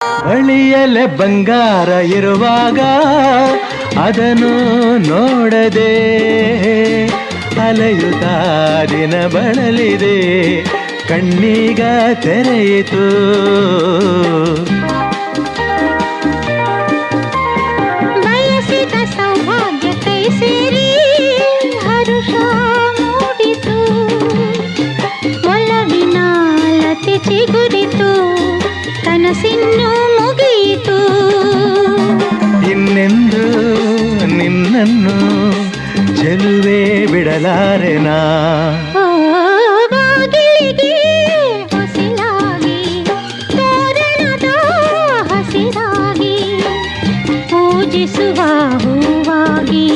ಬಳಿಯಲೆ ಬಂಗಾರ ಇರುವಾಗ ಅದನ್ನು ನೋಡದೆ ಅಲೆಯುತ್ತಾ ದಿನ ಬಳಲಿದೆ ಕಣ್ಣೀಗ ತೆರೆಯಿತು. ಕನಸಿನ್ನು ನಿನ್ನನ್ನು ಚೆಲುವೇ ಬಿಡಲಾರೆನಾ ತೋರಣದ ಹಸಿರಾಗಿ ಪೂಜಿಸುವ ಹೂವಾಗಿ.